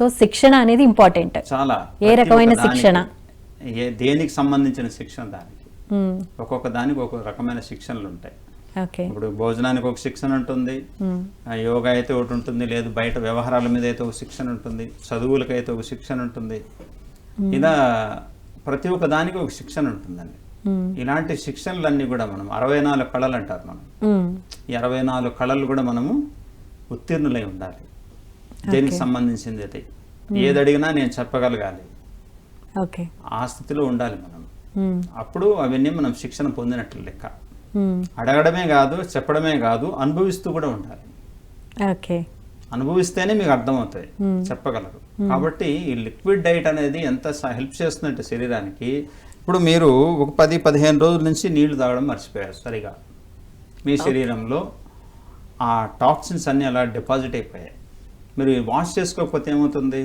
So శిక్షణ అనేది important. చాలా. ఏ రకమైన శిక్షణ? దేనికి సంబంధించిన శిక్షణ దానికి. ఒక్కొక్క దానికి ఒక్కొక్క రకమైన శిక్షణలు ఉంటాయి. ఇప్పుడు భోజనానికి ఒక శిక్షణ ఉంటుంది. యోగా అయితే ఒకటి ఉంటుంది లేదు బయట వ్యవహారాల మీద అయితే ఒక శిక్షణ ఉంటుంది చదువులకైతే ఒక శిక్షణ ఉంటుంది. ఇలా ప్రతి ఒక్క దానికి ఒక శిక్షణ ఉంటుందండి. ఇలాంటి శిక్షణలన్నీ కూడా మనం అరవై నాలుగు కళలు అంటారు మనం. ఈ అరవై నాలుగు కళలు కూడా మనము ఉత్తీర్ణులై ఉండాలి. దేనికి సంబంధించింది అది ఏది అడిగినా నేను చెప్పగలగాలి. ఓకే. ఆ స్థితిలో ఉండాలి మనం. అప్పుడు అవన్నీ మనం శిక్షణ పొందినట్లు లెక్క. అడగడమే కాదు చెప్పడమే కాదు అనుభవిస్తూ కూడా ఉండాలి. ఓకే. అనుభవిస్తేనే మీకు అర్థమవుతాయి. చెప్పగలరు. కాబట్టి ఈ లిక్విడ్ డైట్ అనేది ఎంత హెల్ప్ చేస్తుందంటే శరీరానికి ఇప్పుడు మీరు ఒక పది పదిహేను రోజుల నుంచి నీళ్ళు తాగడం మర్చిపోయారు సరిగా. మీ శరీరంలో ఆ టాక్సిన్స్ అన్నీ అలా డిపాజిట్ అయిపోయాయి. మీరు వాష్ చేసుకోకపోతే ఏమవుతుంది?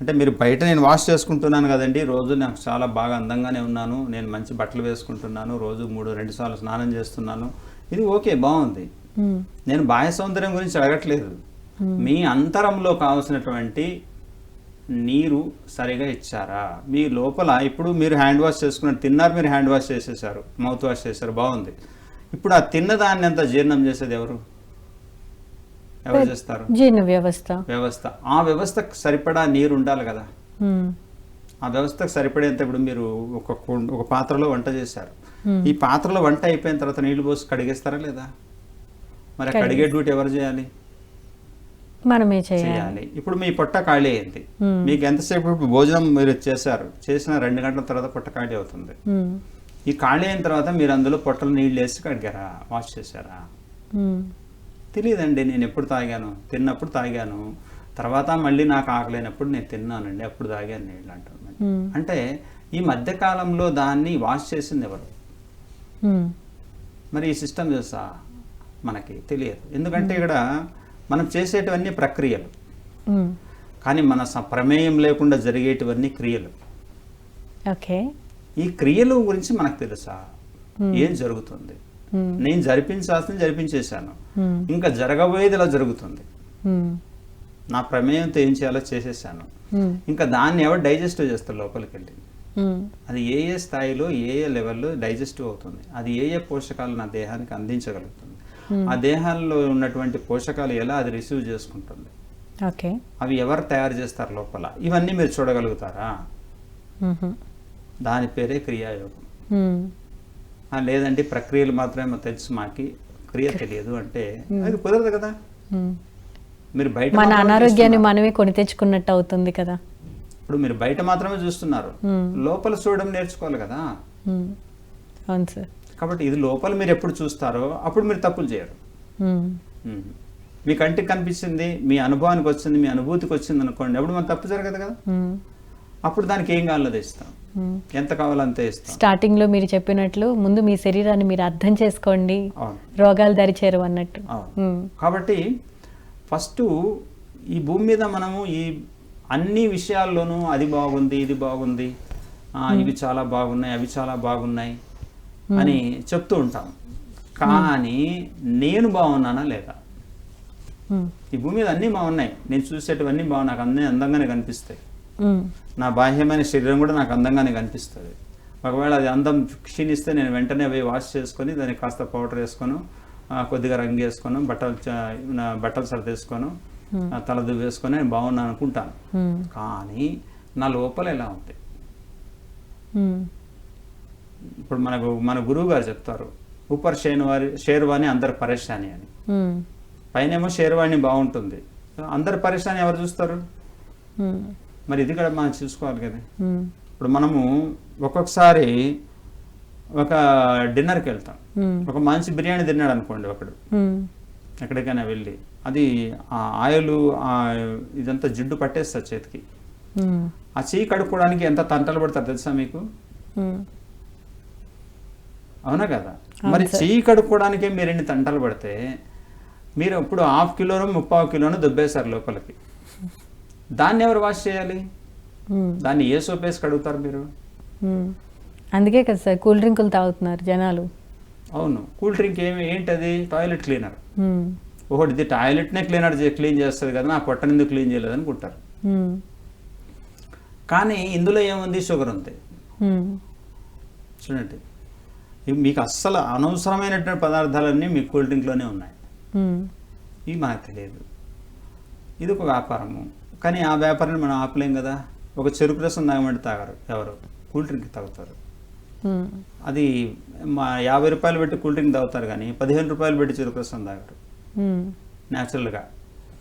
అంటే మీరు బయట నేను వాష్ చేసుకుంటున్నాను కదండి రోజు నాకు చాలా బాగా అందంగానే ఉన్నాను నేను మంచి బట్టలు వేసుకుంటున్నాను రోజు మూడు రెండు సార్లు స్నానం చేస్తున్నాను. ఇది ఓకే బాగుంది. నేను బాహ్య సౌందర్యం గురించి అడగట్లేదు. మీ అంతరంలో కావాల్సినటువంటి నీరు సరిగా ఇచ్చారా? మీ లోపల ఇప్పుడు మీరు హ్యాండ్ వాష్ చేసుకున్నారు తిన్నారు మీరు హ్యాండ్ వాష్ చేసేసారు మౌత్ వాష్ చేశారు బాగుంది. ఇప్పుడు ఆ తిన్న దాన్ని అంతా జీర్ణం చేసేది ఎవరు? ఎవరు చేస్తారు జీర్ణ వ్యవస్థ. వ్యవస్థ. ఆ వ్యవస్థకు సరిపడా నీరు ఉండాలి కదా. ఆ వ్యవస్థకు సరిపడేంత ఇప్పుడు మీరు ఒక ఒక పాత్రలో వంట చేశారు. ఈ పాత్రలో వంట అయిపోయిన తర్వాత నీళ్ళు పోసి కడిగేస్తారా లేదా? మరి కడిగే డ్యూటీ ఎవరు చేయాలి? మనమే చేయాలి. చేయాలి. ఇప్పుడు మీ పొట్ట ఖాళీ అయింది. మీకు ఎంతసేపు భోజనం మీరు చేశారు? చేసిన రెండు గంటల తర్వాత పొట్ట ఖాళీ అవుతుంది. ఈ ఖాళీ అయిన తర్వాత మీరు అందులో పొట్టలు నీళ్ళు వేసి కడిగారా? వాష్ చేశారా. తెలియదండి నేను ఎప్పుడు తాగాను తిన్నప్పుడు తాగాను తర్వాత మళ్ళీ నాకు ఆకలేనప్పుడు నేను తిన్నానండి అప్పుడు తాగాను నీళ్ళు అంటున్నాను. అంటే ఈ మధ్య కాలంలో దాన్ని వాష్ చేసింది ఎవరు. మరి ఈ సిస్టమ్ తెలుసా? మనకి తెలియదు. ఎందుకంటే ఇక్కడ మనం చేసేటివన్నీ ప్రక్రియలు. కానీ మన ప్రమేయం లేకుండా జరిగేటివన్నీ క్రియలు. ఓకే. ఈ క్రియలు గురించి మనకు తెలుసా? ఏం జరుగుతుంది. నేను జరిపించాల్సింది జరిపించేశాను. ఇంకా జరగబోయేది ఇలా జరుగుతుంది. నా ప్రమేయంతో ఏం చేయాలో చేసేసాను. ఇంకా దాన్ని ఎవరు డైజెస్ట్ చేస్తారు లోపలికి వెళ్ళి. అది ఏ ఏ స్థాయిలో ఏ ఏ లెవెల్లో డైజెస్టివ్ అవుతుంది? అది ఏ ఏ పోషకాలు నా దేహానికి అందించగలుగుతుంది? ఆ దేహాల్లో ఉన్నటువంటి పోషకాలు ఎలా అది రిసీవ్ చేసుకుంటుంది? ఓకే. అవి ఎవరు తయారు చేస్తారు లోపల? ఇవన్నీ మీరు చూడగలుగుతారా. దాని పేరే క్రియాయోగం. లేదంటే ప్రక్రియలు మాత్రమే తెలుసు మాకి క్రియ తెలియదు అంటే అది కుదరదు కదా. మీరు బయట మన అనారోగ్యాన్ని. మనమే కొని తెచ్చుకున్నట్టు అవుతుంది కదా ఇప్పుడు మీరు బయట మాత్రమే చూస్తున్నారు. లోపల చూడడం నేర్చుకోవాలి కదా. అవును సార్ కాబట్టి ఇది లోపల మీరు ఎప్పుడు చూస్తారో అప్పుడు మీరు తప్పులు చేయరు. మీ కంటికి కనిపించింది మీ అనుభవానికి వచ్చింది మీ అనుభూతికి వచ్చింది అనుకోండి అప్పుడు మన తప్పు జరగదు కదా. అప్పుడు దానికి ఏం కావాలో ఇస్తాం. మ్మ్. ఎంత కావాలో అంతే ఇస్తాం. స్టార్టింగ్లో మీరు చెప్పినట్లు ముందు మీ శరీరాన్ని మీరు అర్థం చేసుకోండి. రోగాలు దరిచేరు అన్నట్టు. మ్మ్. కాబట్టి ఫస్ట్ ఈ భూమి మీద మనము ఈ అన్ని విషయాల్లోనూ అది బాగుంది ఇది బాగుంది. ఆ, ఇవి చాలా బాగున్నాయి అవి చాలా బాగున్నాయి అని చెప్తూ ఉంటాం. కానీ నేను బాగున్నానా లేదా. ఈ భూమి మీద అన్నీ బాగున్నాయి. నేను చూసేటివన్నీ బాగు నాకు అన్నీ అందంగానే కనిపిస్తాయి. నా బాహ్యమైన శరీరం కూడా నాకు అందంగానే కనిపిస్తుంది ఒకవేళ అది అందం క్షీణిస్తే నేను వెంటనే పోయి వాష్ చేసుకొని దానికి కాస్త పౌడర్ వేసుకొని కొద్దిగా రంగు వేసుకొని బట్టలు నా బట్టలు సర్దేసుకొని తల దువ్వేసుకొని నేను బాగున్నాను అనుకుంటాను. కానీ నా లోపల ఎలా ఉంది. ఇప్పుడు మనకు మన గురువు గారు చెప్తారు ఊపర్ షేర్వారి షేర్వాణి అందరు పరేషాని అని. పైనేమో షేర్వాణి బాగుంటుంది అందరు పరేషాని ఎవరు చూస్తారు. మరి ఇది కూడా మనం చూసుకోవాలి కదా. ఇప్పుడు మనము ఒక్కొక్కసారి ఒక డిన్నర్కి వెళ్తాం. ఒక మంచి బిర్యానీ తిన్నాడు అనుకోండి ఒకడు. ఎక్కడికైనా వెళ్ళి అది ఆ ఆయిల్ ఆ ఇదంతా జిడ్డు పట్టేస్తుంది చేతికి. ఆ చేయి కడుక్కోవడానికి ఎంత తంటలు పడతారు తెలుసా మీకు. అవునా కదా మరి చెయ్యి కడుక్కోవడానికే మీరు ఎన్ని తంటలు పడితే మీరు ఇప్పుడు హాఫ్ కిలోను ముప్పావు కిలోను దుబ్బేశారు లోపలికి దాన్ని ఎవరు వాష్ చేయాలి. దాన్ని ఏ సోప్ వేసి కడుగుతారు మీరు. అందుకే కదా సార్ కూల్ డ్రింకులు తాగుతున్నారు జనాలు. అవును. కూల్ డ్రింక్ ఏమి ఏంటది? Toilet cleaner. ఒకటి ఇది టాయిలెట్నే క్లీనర్ క్లీన్ చేస్తుంది కదా నా పొట్టని ఎందుకు క్లీన్ చేయలేదు అనుకుంటారు. కానీ ఇందులో ఏముంది? షుగర్ ఉంది. చూడండి. మీకు అస్సలు అనవసరమైనటువంటి పదార్థాలన్నీ మీ కూల్ డ్రింక్లోనే ఉన్నాయి. ఇవి మనకు తెలియదు. ఇది ఒక వ్యాపారము. కానీ ఆ వ్యాపారాన్ని మనం ఆపలేం కదా. ఒక చెరుకు రసం తాగమంటే తాగరు ఎవరు. కూల్ డ్రింక్ తాగుతారు. అది మా యాభై రూపాయలు పెట్టి కూల్ డ్రింక్ తాగుతారు కానీ పదిహేను రూపాయలు పెట్టి చెరుకు రసం తాగరు. న్యాచురల్గా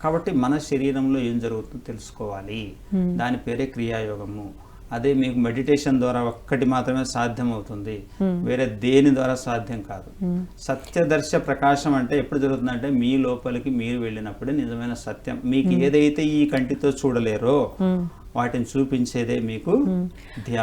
కాబట్టి మన శరీరంలో ఏం జరుగుతుందో తెలుసుకోవాలి. దాని పేరే క్రియాయోగము. అదే మీకు మెడిటేషన్ ద్వారా ఒక్కటి మాత్రమే సాధ్యం అవుతుంది Hmm. వేరే దేని ద్వారా సాధ్యం కాదు మ్మ్. సత్యదర్శ ప్రకాశం అంటే ఎప్పుడు జరుగుతుందంటే మీ లోపలికి మీరు వెళ్ళినప్పుడే నిజమైన సత్యం మీకు ఏదైతే ఈ కంటితో చూడలేరో. వాటిని చూపించేదే మీకు ధ్యానం